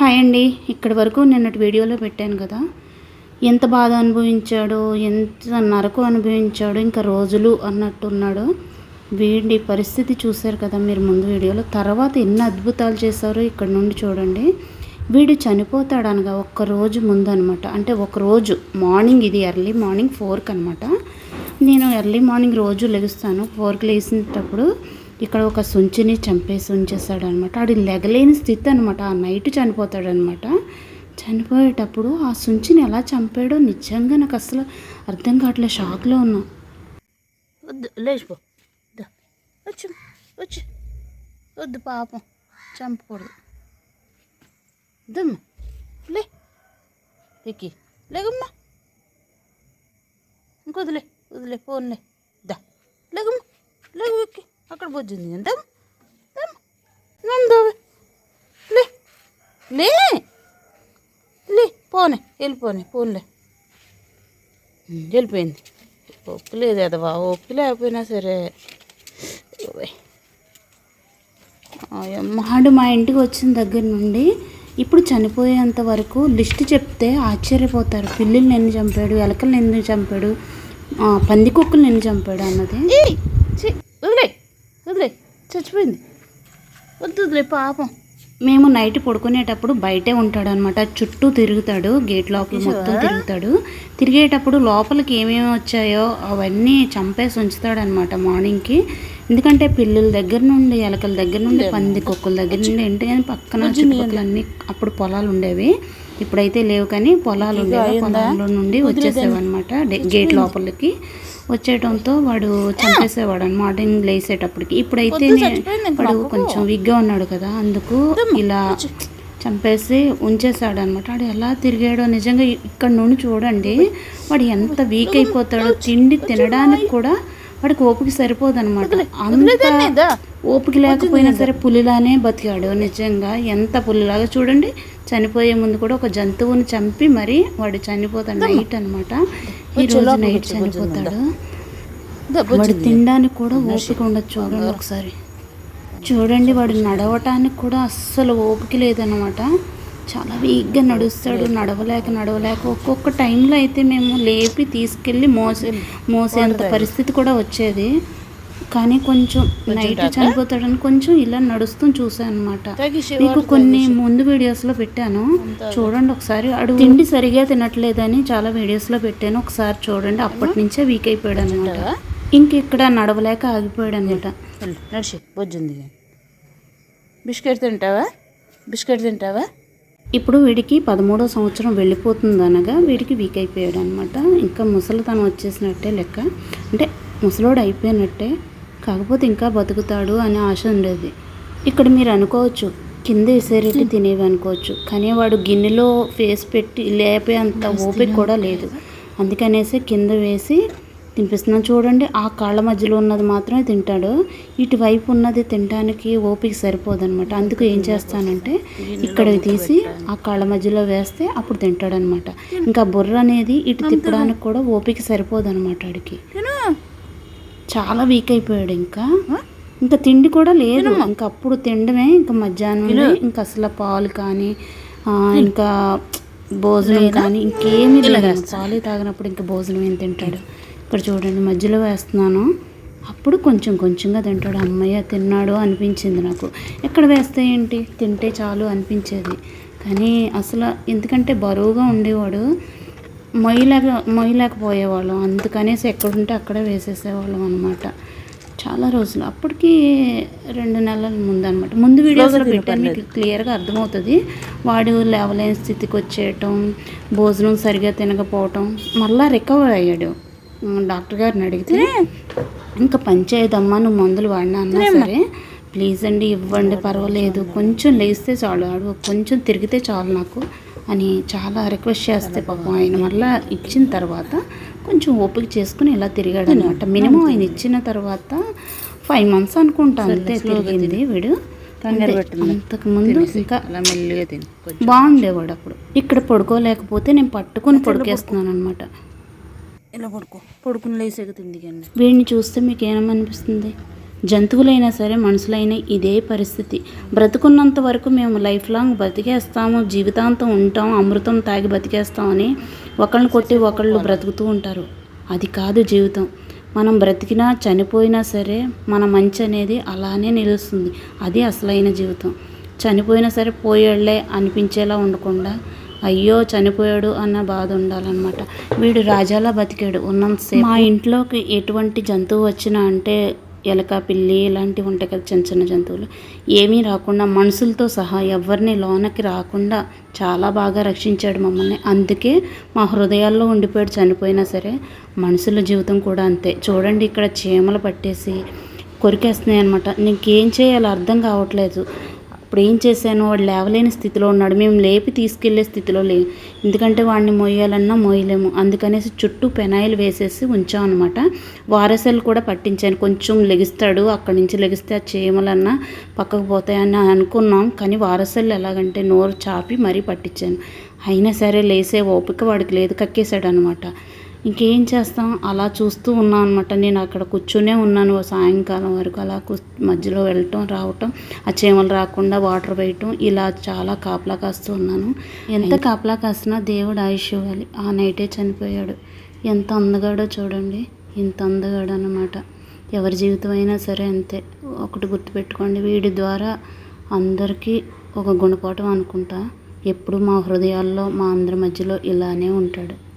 Hi అండి. ఇక్కడి వరకు నిన్నటి వీడియోలో పెట్టాను కదా. ఎంత బాధ అనుభవించాడో ఎంత నరకు అనుభవించాడో ఇంకా రోజులు అన్నట్టున్నాడు. వీడి పరిస్థితి చూశారు కదా మీరు ముందు వీడియోలో. తర్వాత ఎన్ని అద్భుతాలు చేశారో ఇక్కడ నుండి చూడండి. వీడు చనిపోతాడు అనగా ఒక్క రోజు ముందు అనమాట అంటే ఒక రోజు మార్నింగ్ ఇది ఎర్లీ మార్నింగ్ ఫోర్కి అనమాట నేను ఎర్లీ మార్నింగ్ రోజు లెగుస్తాను ఫోర్కి లేచినప్పుడు ఇక్కడ ఒక సుంచిని చంపేసి ఉంచేస్తాడు అనమాట ఆడి లెగలేని స్థితి అనమాట. ఆ నైట్ చనిపోతాడనమాట. చనిపోయేటప్పుడు ఆ సుంచిని ఎలా చంపాడో నిజంగా నాకు అసలు అర్థం కావట్లేదు షాక్లో ఉన్నా. వద్దు లేచిపో. వచ్చు వచ్చు. వద్దు పాపం. చంపకూడదు. దమ్మ. లే. ఎక్కి. లేగమ్మా. ఇంకొదిలే వదిలే వదిలే ఫోన్లే దా. లేగమ్మా. లేగు ఎక్కి. అక్కడ బొజ్జింది ఎంత నందోవి లే లే లే. పోనే వెళ్ళిపోనే పోన్లే. వెళ్ళిపోయింది. ఓపిక లేదు ఎదవా ఓపిక లేకపోయినా సరే. ఆడు మా ఇంటికి వచ్చిన దగ్గర నుండి ఇప్పుడు చనిపోయేంత వరకు లిస్ట్ చెప్తే ఆశ్చర్యపోతారు. పిల్లుల్ని ఎన్ని చంపాడు ఎలకల్ని ఎన్ని చంపాడు ఆ, పందికొక్కుల్ని ఎన్ని చంపాడు అన్నది ఏయ్ ఛీ, వదిలే వదిలే చచ్చిపోయింది. వద్దు వదిలే పాపం. మేము నైట్ పడుకునేటప్పుడు బయటే ఉంటాడు అనమాట చుట్టూ తిరుగుతాడు గేట్ లోపల మొత్తం తిరుగుతాడు. తిరిగేటప్పుడు లోపలికి ఏమేమి వచ్చాయో అవన్నీ చంపేసి ఉంచుతాడు అనమాట మార్నింగ్కి. ఎందుకంటే పిల్లుల దగ్గర నుండి ఎలకల దగ్గర నుండి పంది కుక్కల దగ్గర నుండి ఏంటి కానీ పక్కన చుట్టుపక్కల అన్ని అప్పుడు పొలాలు ఉండేవి. ఇప్పుడైతే లేవు కానీ పొలాలు పొలాల్లో నుండి వచ్చేసేవి అనమాట గేట్ లోపలికి వచ్చేయడంతో వాడు చంపేసేవాడు అనమాట లేసేటప్పటికి. ఇప్పుడైతే వాడు కొంచెం విగ్గా ఉన్నాడు కదా అందుకు ఇలా చంపేసి ఉంచేసాడు అనమాట వాడు ఎలా తిరిగాడో నిజంగా ఇక్కడ నుండి చూడండి. వాడు ఎంత వీక్ అయిపోతాడో తిండి తినడానికి కూడా వాడికి ఓపిక సరిపోదు అనమాట అంత ఓపిక లేకపోయినా సరే పులిలానే బతికాడు. నిజంగా ఎంత పులిలాగా చూడండి. చనిపోయే ముందు కూడా ఒక జంతువుని చంపి మరి వాడు చనిపోతాడు నైట్ అనమాట ఈ రోజు నైట్ చనిపోతాడు. వాడు తినడానికి కూడా ఓపిక ఉండదు చూడండి ఒకసారి. చూడండి వాడు నడవటానికి కూడా అస్సలు ఓపిక లేదనమాట చాలా వీక్గా నడుస్తాడు నడవలేక నడవలేక. ఒక్కొక్క టైంలో అయితే మేము లేపి తీసుకెళ్ళి మోసే మోసేంత పరిస్థితి కూడా వచ్చేది. కానీ కొంచెం నైట్ చనిపోతాడని కొంచెం ఇలా నడుస్తూ చూసాను అనమాట మీకు కొన్ని ముందు వీడియోస్లో పెట్టాను. చూడండి ఒకసారి. అడు తిండి సరిగా తినట్లేదని చాలా వీడియోస్లో పెట్టాను. ఒకసారి చూడండి. అప్పటి నుంచే వీక్ అయిపోయాడు అనమాట ఇంక ఇక్కడ నడవలేక ఆగిపోయాడు అనమాట నడిచి. బొజ్జుంది బిస్కెట్ తింటావా? బిస్కెట్ తింటావా? ఇప్పుడు వీడికి పదమూడో సంవత్సరం వెళ్ళిపోతుంది అనగా వీడికి వీక్ అయిపోయాడు అనమాట ఇంకా ముసలితనం వచ్చేసినట్టే లెక్క. అంటే ముసలోడు అయిపోయినట్టే. కాకపోతే ఇంకా బతుకుతాడు అనే ఆశ ఉండేది. ఇక్కడ మీరు అనుకోవచ్చు కింద వేసేరెట్టి తినేవి అనుకోవచ్చు కానీ వాడు గిన్నెలో ఫేస్ పెట్టి లేపే అంత ఓపిక కూడా లేదు. అందుకనేసి కింద వేసి తినిపిస్తున్నాను. చూడండి ఆ కాళ్ళ మధ్యలో ఉన్నది మాత్రమే తింటాడు. ఇటువైపు ఉన్నది తినడానికి ఓపిక సరిపోదన్నమాట. అందుకు ఏం చేస్తానంటే ఇక్కడ తీసి ఆ కాళ్ళ మధ్యలో వేస్తే అప్పుడు తింటాడనమాట ఇంకా బుర్ర అనేది ఇటు తిప్పడానికి కూడా ఓపిక సరిపోదన్నమాట ఆడికి. తిను చాలా వీక్ అయిపోయాడు ఇంకా. ఇంకా తిండి కూడా లేదు. ఇంకా అప్పుడు తినడమే ఇంకా మధ్యాహ్నం ఇంకా అసలు పాలు కానీ ఇంకా భోజనం కానీ ఇంకేమీ లేదు. పాలు తాగినప్పుడు ఇంకా భోజనం ఏం తింటాడు? ఇక్కడ చూడండి మధ్యలో వేస్తున్నాను. అప్పుడు కొంచెం కొంచెంగా తింటాడు. అమ్మయ్య తిన్నాడు అనిపించింది నాకు. ఎక్కడ వేస్తే ఏంటి? తింటే చాలు అనిపించేది. కానీ అసలు ఎందుకంటే బరువుగా ఉండేవాడు. మొయ్యలేక మొయ్యలేకపోయేవాళ్ళం. అందుకనేసి ఎక్కడుంటే అక్కడే వేసేసేవాళ్ళం అనమాట చాలా రోజులు. అప్పటికి రెండు నెలల ముందు అనమాట ముందు వీడియోస్లో పెట్టాను. మీకు క్లియర్గా అర్థమవుతుంది. వాడు లేవలేని స్థితికి వచ్చేయటం భోజనం సరిగా తినకపోవటం మళ్ళా రికవర్ అయ్యాడు. డాక్టర్ గారిని అడిగితే ఇంకా పంచాయతమ్మా నువ్వు మందులు వాడినా అన్నా సరే. ప్లీజ్ అండి ఇవ్వండి పర్వాలేదు. కొంచెం లేస్తే చాలు. ఆడు కొంచెం తిరిగితే చాలు నాకు. అని చాలా రిక్వెస్ట్ చేస్తే పాపం ఆయన మళ్ళీ ఇచ్చిన తర్వాత కొంచెం ఓపిక చేసుకుని ఇలా తిరిగాడు అనమాట మినిమం ఆయన ఇచ్చిన తర్వాత ఫైవ్ మంత్స్ అనుకుంటా అంతే తిరిగింది వీడు. కంగారు అంతే. అంతకు ముందు ఇంకా బాగుండేవాడు అప్పుడు. ఇక్కడ పడుకోలేకపోతే నేను పట్టుకొని పడుకేస్తున్నాను అనమాట ఇలా పడుకో. పడుకుని లేసాక తింది కానీ వీడిని చూస్తే మీకు ఏమనిపిస్తుంది? జంతువులైనా సరే మనుషులైనా ఇదే పరిస్థితి. బ్రతుకున్నంత వరకు మేము లైఫ్ లాంగ్ బతికేస్తాము జీవితాంతం ఉంటాం అమృతం తాగి బతికేస్తామని ఒకళ్ళని కొట్టి ఒకళ్ళు బ్రతుకుతూ ఉంటారు. అది కాదు జీవితం. మనం బ్రతికినా చనిపోయినా సరే మన మంచి అనేది అలానే నిలుస్తుంది. అది అసలైన జీవితం. చనిపోయినా సరే పోయాళ్ళే అనిపించేలా ఉండకుండా అయ్యో చనిపోయాడు అన్న బాధ ఉండాలన్నమాట. వీడు రాజాలా బతికాడు ఉన్నంతసేపు. మా ఇంట్లోకి ఎటువంటి జంతువు వచ్చినా అంటే ఎలక పిల్లి ఇలాంటివి ఉంటాయి కదా చిన్న చిన్న జంతువులు. ఏమీ రాకుండా మనుషులతో సహా ఎవరిని లోనకి రాకుండా చాలా బాగా రక్షించాడు మమ్మల్ని. అందుకే మా హృదయాల్లో ఉండిపోయాడు చనిపోయినా సరే. మనుషుల జీవితం కూడా అంతే. చూడండి ఇక్కడ చీమలు పట్టేసి కొరికేస్తున్నాయి అనమాట నీకేం చేయాలో అర్థం కావట్లేదు. అప్పుడు ఏం చేశాను? వాడు లేవలేని స్థితిలో ఉన్నాడు. మేము లేపి తీసుకెళ్ళే స్థితిలో లేవు. ఎందుకంటే వాడిని మోయాలన్నా మోయలేము. అందుకనేసి చుట్టూ పెనాయిల్ వేసేసి ఉంచాం అనమాట వారసలు కూడా పట్టించాను. కొంచెం లెగిస్తాడు. అక్కడి నుంచి లెగిస్తే ఆ చీమలన్నా పక్కకు పోతాయని అనుకున్నాం. కానీ వారసలు ఎలాగంటే నోరు చాపి మరీ పట్టించాను. అయినా సరే లేసే ఓపిక వాడికి లేదు. కక్కేశాడు అనమాట ఇంకేం చేస్తాం? అలా చూస్తూ ఉన్నాం అనమాట నేను అక్కడ కూర్చునే ఉన్నాను. సాయంకాలం వరకు అలా కూ మధ్యలో వెళ్ళటం రావటం ఆ చీమలు రాకుండా వాటర్ వేయటం ఇలా చాలా కాపలా కాస్తూ ఉన్నాను. ఎంత కాపలా కాసినా దేవుడు ఆయుష్ ఇవ్వాలి. ఆ నైటే చనిపోయాడు. ఎంత అందగాడో చూడండి. ఇంత అందగాడు అనమాట ఎవరి జీవితం అయినా సరే అంతే. ఒకటి గుర్తుపెట్టుకోండి. వీడి ద్వారా అందరికీ ఒక గుణపాఠం అనుకుంటా. ఎప్పుడు మా హృదయాల్లో మా అందరి మధ్యలో ఇలానే ఉంటాడు.